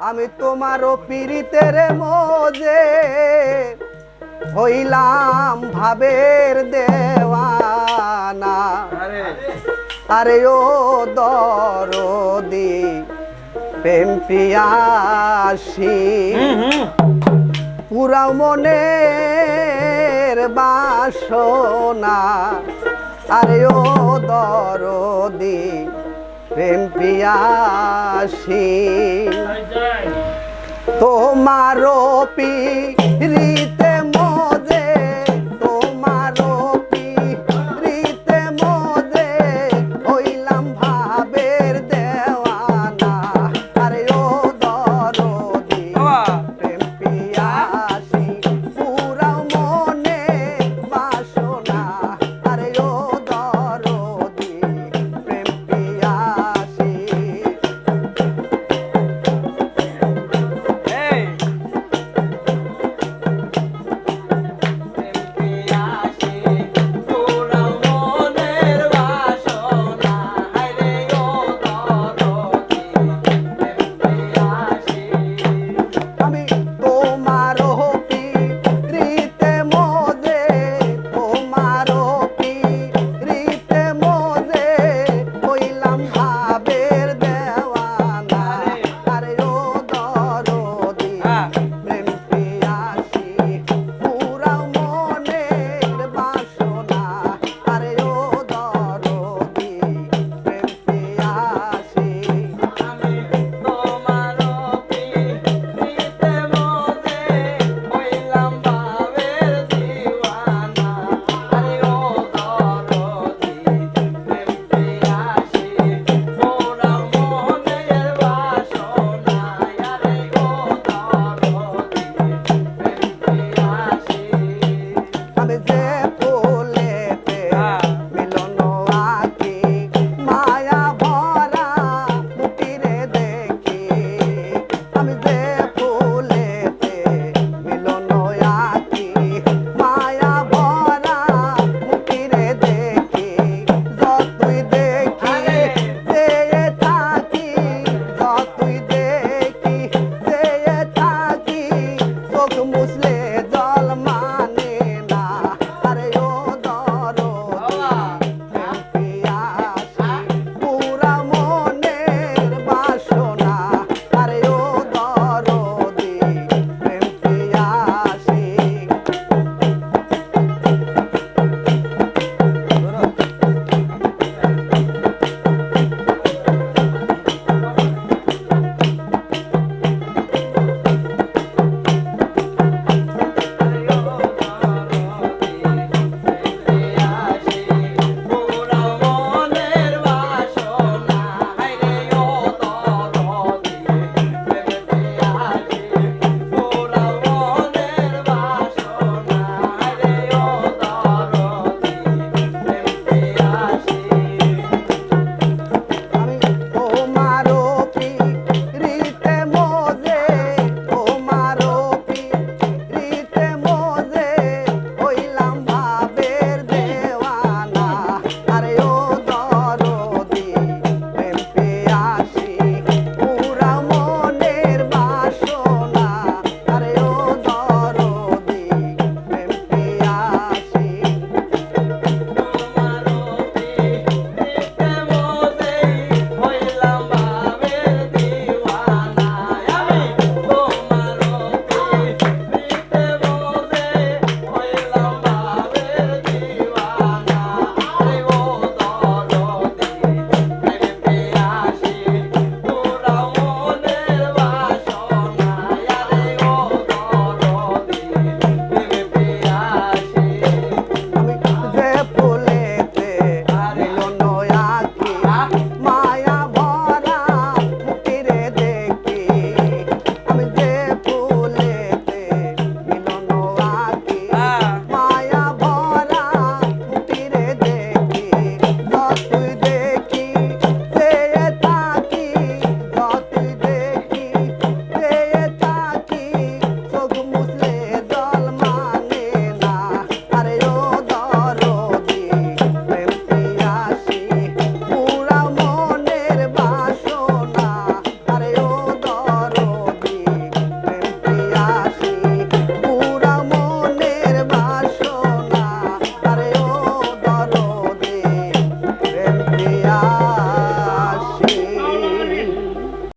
আমি তোমারও পীড়িতের মোজে হইলাম ভাবের দেওয়ানা। আরে। ও দরদি প্রেম পিয়াসী পুরা মনের বাসনা। আরে ও দরদি প্রেম পিয়াসী। তোমারও পীড়িত